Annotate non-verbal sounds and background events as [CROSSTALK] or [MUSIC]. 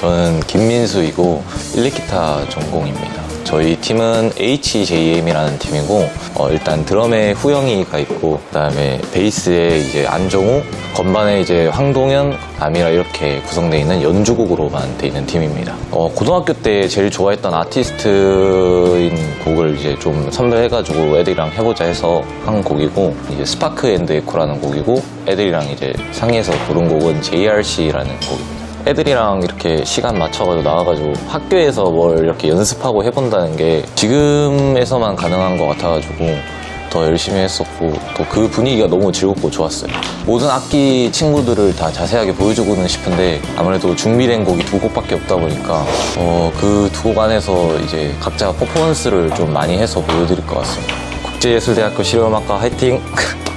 저는 김민수이고 일렉기타 전공입니다. 저희 팀은 HJM이라는 팀이고 어, 일단 드럼에 후영이가 있고 그다음에 베이스에 이제 안정우, 건반에 이제 황동현, 남이라 이렇게 구성되어 있는 연주곡으로만 돼 있는 팀입니다. 어, 고등학교 때 제일 좋아했던 아티스트인 곡을 이제 좀 선별해가지고 애들이랑 해보자 해서 한 곡이고 이제 스파크 앤드 에코라는 곡이고 애들이랑 이제 상의해서 부른 곡은 JRC라는 곡입니다. 애들이랑 이렇게 시간 맞춰가지고 나와가지고 학교에서 뭘 이렇게 연습하고 해본다는 게 지금에서만 가능한 것 같아가지고 더 열심히 했었고 또 그 분위기가 너무 즐겁고 좋았어요. 모든 악기 친구들을 다 자세하게 보여주고는 싶은데 아무래도 준비된 곡이 두 곡밖에 없다 보니까 어, 그 두 곡 안에서 이제 각자 퍼포먼스를 좀 많이 해서 보여드릴 것 같습니다. 국제예술대학교 실험학과 화이팅! [LAUGHS]